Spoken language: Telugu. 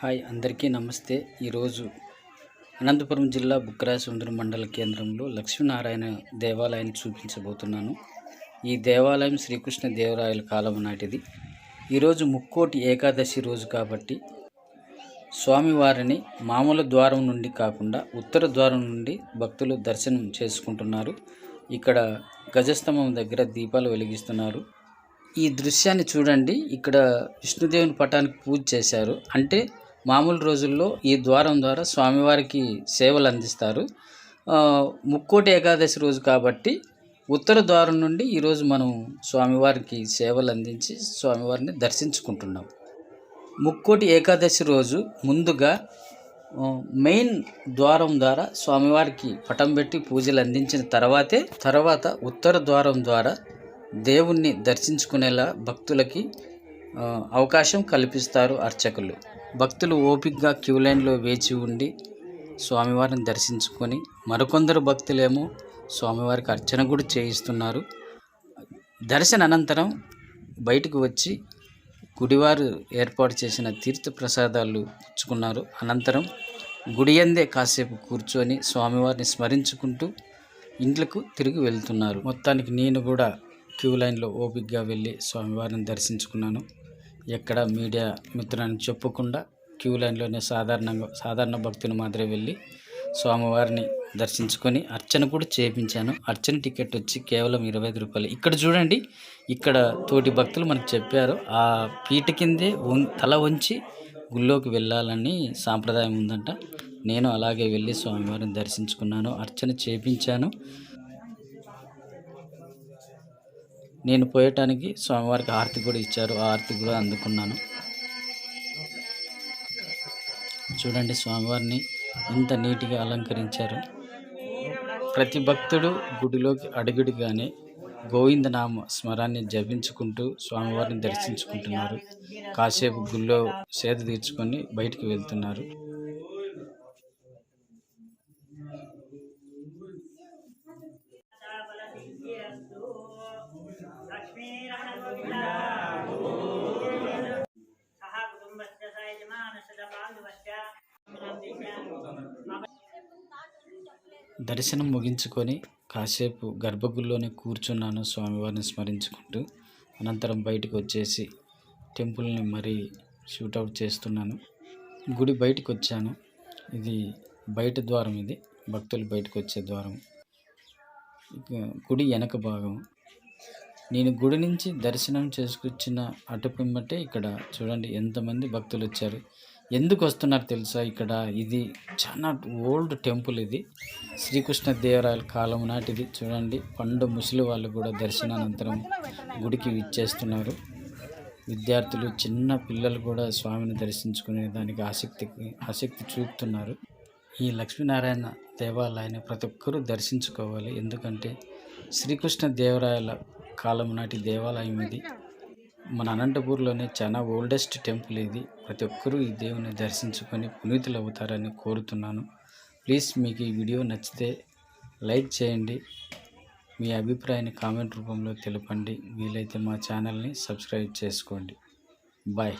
హాయ్ అందరికీ నమస్తే. ఈరోజు అనంతపురం జిల్లా బుక్కరాజసుందరం మండల కేంద్రంలో లక్ష్మీనారాయణ దేవాలయాన్ని చూపించబోతున్నాను. ఈ దేవాలయం శ్రీకృష్ణ దేవరాయల కాలం నాటిది. ఈరోజు ముక్కోటి ఏకాదశి రోజు కాబట్టి స్వామివారిని మామూలు ద్వారం నుండి కాకుండా ఉత్తర ద్వారం నుండి భక్తులు దర్శనం చేసుకుంటున్నారు. ఇక్కడ గజస్తంభం దగ్గర దీపాలు వెలిగిస్తున్నారు. ఈ దృశ్యాన్ని చూడండి. ఇక్కడ విష్ణుదేవుని పటానికి పూజ చేశారు. అంటే మామూలు రోజుల్లో ఈ ద్వారం ద్వారా స్వామివారికి సేవలు అందిస్తారు. ముక్కోటి ఏకాదశి రోజు కాబట్టి ఉత్తర ద్వారం నుండి ఈరోజు మనం స్వామివారికి సేవలు అందించి స్వామివారిని దర్శించుకుంటున్నాం. ముక్కోటి ఏకాదశి రోజు ముందుగా మెయిన్ ద్వారం ద్వారా స్వామివారికి పటం పెట్టి పూజలు అందించిన తర్వాతే తర్వాత ఉత్తర ద్వారం ద్వారా దేవుణ్ణి దర్శించుకునేలా భక్తులకి అవకాశం కల్పిస్తారు అర్చకులు. భక్తులు ఓపికగా క్యూ లైన్లో వేచి ఉండి స్వామివారిని దర్శించుకొని మరికొందరు భక్తులేమో స్వామివారికి అర్చన కూడా చేయిస్తున్నారు. దర్శన అనంతరం బయటకు వచ్చి గుడివారు ఏర్పాటు చేసిన తీర్థ ప్రసాదాలు పుచ్చుకున్నారు అనంతరం గుడియందే కాసేపు కూర్చొని స్వామివారిని స్మరించుకుంటూ ఇంట్లకు తిరిగి వెళ్తున్నారు. మొత్తానికి నేను కూడా క్యూ లైన్లో ఓపికగా వెళ్ళి స్వామివారిని దర్శించుకున్నాను. ఎక్కడ మీడియా మిత్రులని చెప్పకుండా క్యూ లైన్లోనే సాధారణంగా సాధారణ భక్తుని మాదిరి వెళ్ళి స్వామివారిని దర్శించుకొని అర్చన కూడా చేయించాను. అర్చన టికెట్ వచ్చి కేవలం ఇరవై ఐదు రూపాయలు. ఇక్కడ చూడండి ఇక్కడ తోటి భక్తులు మనకు చెప్పారు ఆ పీట కిందే తల వంచి గుళ్ళోకి వెళ్ళాలని సాంప్రదాయం ఉందంట. నేను అలాగే వెళ్ళి స్వామివారిని దర్శించుకున్నాను అర్చన చేయించాను. నేను పోయటానికి స్వామివారికి ఆరతి కూడా ఇచ్చారు. ఆ ఆరతి కూడా అందుకున్నాను. చూడండి స్వామివారిని ఎంత నీట్గా అలంకరించారు. ప్రతి భక్తుడు గుడిలోకి అడుగుడుగానే గోవిందనామ స్మరాన్ని జపించుకుంటూ స్వామివారిని దర్శించుకుంటున్నారు. కాసేపు గుళ్ళో సేద తీర్చుకొని బయటికి వెళ్తున్నారు. దర్శనం ముగించుకొని కాసేపు గర్భగుడిలోనే కూర్చున్నాను స్వామివారిని స్మరించుకుంటూ. అనంతరం బయటకు వచ్చేసి టెంపుల్ని మరీ షూటౌట్ చేస్తున్నాను. గుడి బయటకు వచ్చాను. ఇది బయట ద్వారం ఇది. భక్తులు బయటకు వచ్చే ద్వారం. గుడి వెనక భాగం. నేను గుడి నుంచి దర్శనం చేసుకొచ్చిన అటుపిమ్మటే ఇక్కడ చూడండి ఎంతమంది భక్తులు వచ్చారు. ఎందుకు వస్తున్నారు తెలుసా? ఇక్కడ ఇది చాలా ఓల్డ్ టెంపుల్ ఇది. శ్రీకృష్ణ దేవరాయల కాలం నాటిది. చూడండి పండు ముసలి వాళ్ళు కూడా దర్శనానంతరం గుడికి విచ్చేస్తున్నారు. విద్యార్థులు చిన్న పిల్లలు కూడా స్వామిని దర్శించుకునే దానికి ఆసక్తి ఆసక్తి చూపుతున్నారు. ఈ లక్ష్మీనారాయణ దేవాలయాన్ని ప్రతి ఒక్కరూ దర్శించుకోవాలి. ఎందుకంటే శ్రీకృష్ణ దేవరాయల కాలం నాటి దేవాలయం ఇది. మన అనంతపూర్లోనే చాలా ఓల్డెస్ట్ టెంపుల్ ఇది. ప్రతి ఒక్కరూ ఈ దేవుని దర్శించుకొని పునీతులు అవుతారని కోరుతున్నాను. ప్లీజ్ మీకు ఈ వీడియో నచ్చితే లైక్ చేయండి. మీ అభిప్రాయాన్ని కామెంట్ రూపంలో తెలపండి. వీలైతే మా ఛానల్ని సబ్స్క్రైబ్ చేసుకోండి. బాయ్.